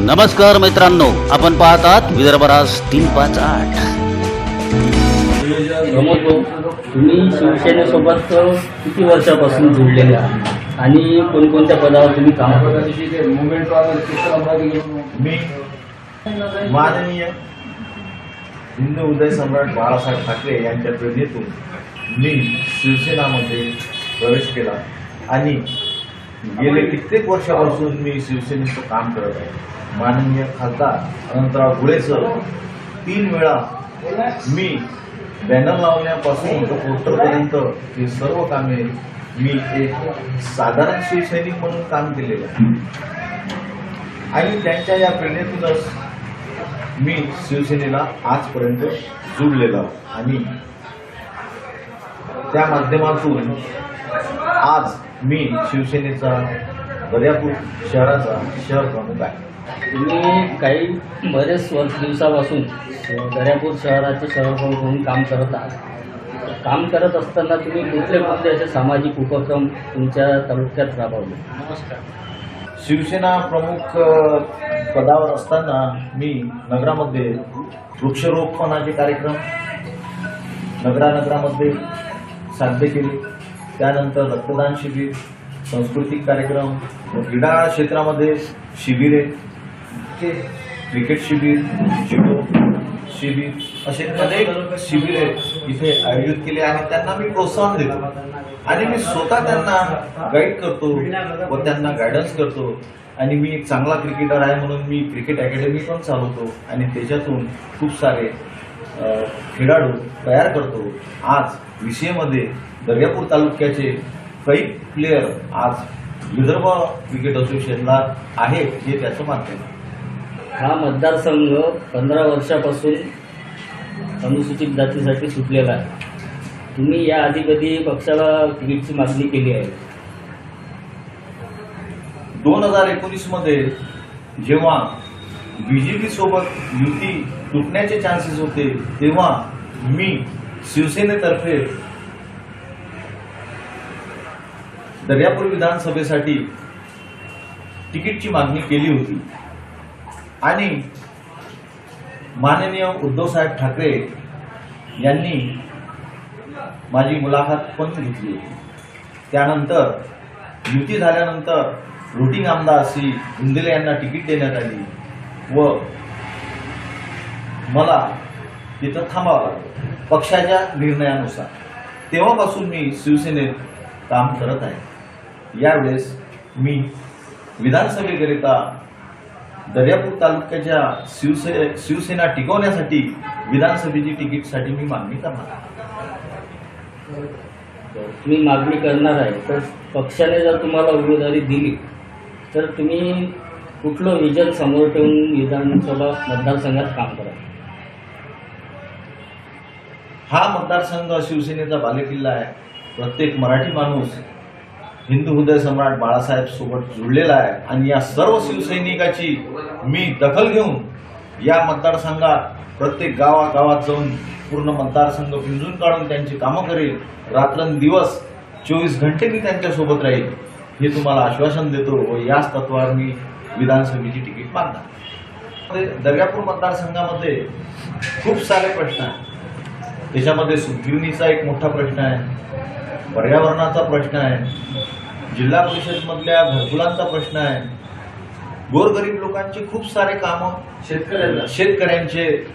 नमस्कार मित्रांनो आपण पाहतात विदर्भराज तीन पाच आठ. प्रमोद भाऊ तुम्ही शिवसेनेसोबत किती वर्षापासून जुळलेले आहात आणि कोणकोणत्या पदावर तुम्ही काम करता? मी माननीय हिंदू उदय सम्राट बाळासाहेब ठाकरे यांच्या प्रेरणेतून मी शिवसेनामध्ये प्रवेश केला. आणि गेले कित्येक वर्षापासून मी शिवसेनेचं काम करत आहे. माननीय खासदार अनंतराव गुळे सर तीन वेळा मी बॅनर लावण्यापासून तर पोस्टरपर्यंत हे सर्व कामे मी एक साधारण शिवसैनिक म्हणून काम केलेलं आहे. आणि त्यांच्या या प्रेरणेतूनच मी शिवसेनेला आजपर्यंत जुडलेलो आणि त्या माध्यमातून आज मी शिवसेनेचा दर्यापूर शहराचा शहर प्रमुख आहे. तुम्ही काही बरेच वर्ष दिवसापासून दर्यापूर शहराचे शहरप्रमुख म्हणून काम करत आहात. काम करत असताना तुम्ही कुठले कुठले असे सामाजिक उपक्रम तुमच्या तालुक्यात राबवले? शिवसेना प्रमुख पदावर असताना मी नगरामध्ये वृक्षरोपणाचे कार्यक्रम नगरानगरामध्ये साध्य केले. त्यानंतर रक्तदान शिबिर सांस्कृतिक कार्यक्रम क्रीडा क्षेत्रामध्ये शिबिरे क्रिकेट शिबिर जुडो शिबिर असे अनेक शिबिरे इथे आयोजित केले आणि त्यांना मी प्रोत्साहन देतो. आणि मी स्वतः त्यांना गाईड करतो व त्यांना गायडन्स करतो. आणि मी एक चांगला क्रिकेटर आहे म्हणून मी क्रिकेट अकॅडमी पण चालवतो. आणि त्याच्यातून खूप सारे खेळाडू तयार करतो. आज विषयमध्ये दर्यापूर तालुक्याचे काही प्लेयर आज विदर्भ क्रिकेट असोसिएशनला आहेत हे त्याचं माध्यम आहे. हा मतदारसंघ पंधरा वर्षापासून अनुसूचित जातीसाठी सुटलेला आहे. तुम्ही या आधी कधी पक्षाला तिकीटची मागणी केली आहे. दोन हजार एकोणीसमध्ये जेव्हा बीजेपीसोबत युती तुटण्याचे चान्सेस होते तेव्हा मी शिवसेनेतर्फे दर्यापूर विधानसभेसाठी तिकीटची मागणी केली होती. आणि माननीय उद्धवसाहेब ठाकरे यांनी माझी मुलाखत पण घेतली? होती त्यानंतर युती झाल्यानंतर रुटीन आमदार श्री उंदेले यांना तिकीट देण्यात आली व मला तिथं थांबावं लागलं. पक्षाच्या निर्णयानुसार. तेव्हापासून मी शिवसेनेत काम करत आहे. यावेळेस मी विधानसभेकरिता दर्यापूर तालुक्याच्या शिवसे शिवसेना टिकवण्यासाठी विधानसभेची तिकीटसाठी मी मागणी करणार आहे. तुम्ही मागणी करणार आहे. तर पक्षाने जर तुम्हाला उमेदवारी दिली तर तुम्ही कुठलं विजन समोर ठेवून विधानसभा मतदारसंघात काम करा. हा मतदारसंघ शिवसेनेचा बालेकिल्ला आहे. प्रत्येक मराठी माणूस हिंदू हृदय सम्राट बाळासाहेब सोबत जुळलेला आहे. आणि या सर्व शिवसैनिकाची मी दखल घेऊन या मतदारसंघात प्रत्येक गावागावात जाऊन पूर्ण मतदारसंघ पिंजून काढून त्यांची कामं करेल. रात्रंदिवस चोवीस घंटे मी त्यांच्यासोबत राहील हे तुम्हाला आश्वासन देतो व याच तत्वावर मी विधानसभेची तिकीट मागणार. दर्यापूर मतदारसंघामध्ये खूप सारे प्रश्न आहेत. त्याच्यामध्ये सुतगिरणीचा एक मोठा प्रश्न आहे पर्यावरणाचा प्रश्न आहे जिल्हा परिषदमधल्या घरकुलांचा प्रश्न आहे. गोरगरीब लोकांचे खूप सारे कामं शेतकऱ्यांना. शेतकऱ्यांचे.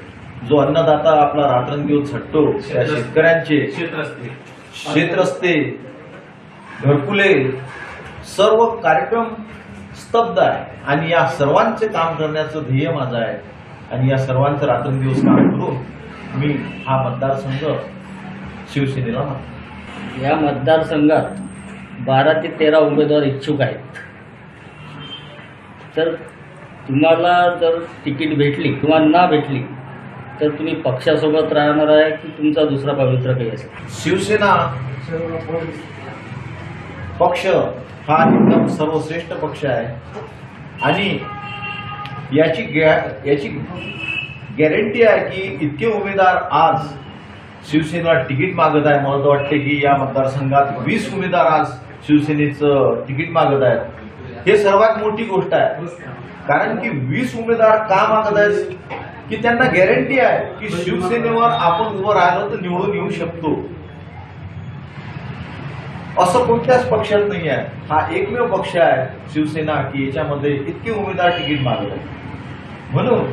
जो अन्नदाता आपला रात्रंदिवस झटतो त्या शेतकऱ्यांचे. शेतरस्ते. घरकुले सर्व कार्यक्रम स्तब्ध आहे. आणि या सर्वांचे काम करण्याचं ध्येय माझं आहे. आणि या सर्वांचं रात्रंदिवस काम करून मी हा मतदारसंघ शिवसेनेला मागतो या मतदारसंघात बारा ते तेरा उमेदवार इच्छुक आहेत. तर तुम्हाला जर तिकीट भेटली किंवा ना भेटली तर तुम्ही पक्षासोबत राहणार आहे की तुमचा दुसरा पवित्र काही असेल? शिवसेना पक्ष हा एकदम सर्वश्रेष्ठ पक्ष आहे. आणि याची गॅ- याची गॅरंटी आहे की इतके उमेदवार आज शिवसेनेला तिकीट मागत आहे. मला तर वाटते की या मतदारसंघात वीस उमेदवार आज शिवसेनेचं तिकीट मागत आहेत. हे सर्वात मोठी गोष्ट आहे. कारण की वीस उमेदवार का मागत आहेत? की त्यांना गॅरंटी आहे की शिवसेनेवर आपण उभं राहिलं तर निवडून येऊ शकतो. असं कोणत्याच पक्षात नाही आहे. हा एकमेव पक्ष आहे शिवसेना की याच्यामध्ये इतके उमेदवार तिकीट मागत आहेत. म्हणून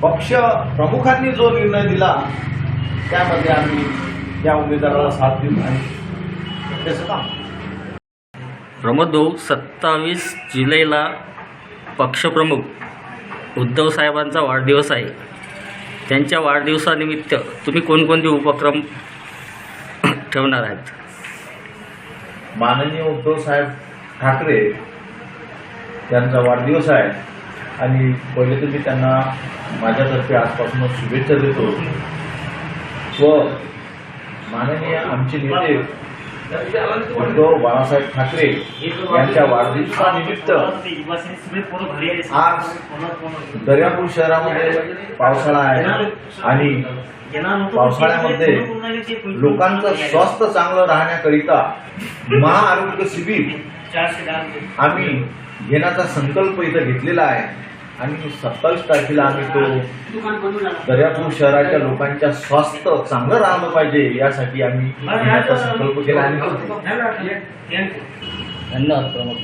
पक्ष प्रमुखांनी जो निर्णय दिला त्यामध्ये आम्ही त्या उमेदवाराला साथ देऊ आणि त्याचं काम. प्रमोदभाऊ सत्तावीस जुलैला पक्षप्रमुख उद्धव साहेबांचा वाढदिवस आहे. त्यांच्या वाढदिवसानिमित्त तुम्ही कोणकोणते उपक्रम ठेवणार आहेत? माननीय उद्धव साहेब ठाकरे त्यांचा वाढदिवस आहे आणि पहिले तर मी त्यांना माझ्यातर्फे आजपासून शुभेच्छा देतो. व माननीय आमचे नेते उद्धव बाळासाहेब ठाकरे यांच्या वाढदिवसानिमित्त आज दर्यापूर शहरामध्ये पावसाळा आहे आणि पावसाळ्यामध्ये लोकांचं स्वास्थ्य चांगलं राहण्याकरिता महाआरोग्य शिबिर आम्ही घेण्याचा संकल्प इथं घेतलेला आहे. आणि सत्तावीस तारखेला आम्ही तो दर्यापूर शहराच्या लोकांच्या स्वास्थ्य चांगलं राहिलं पाहिजे यासाठी आम्ही संकल्प केला आणि. धन्यवाद प्रमोद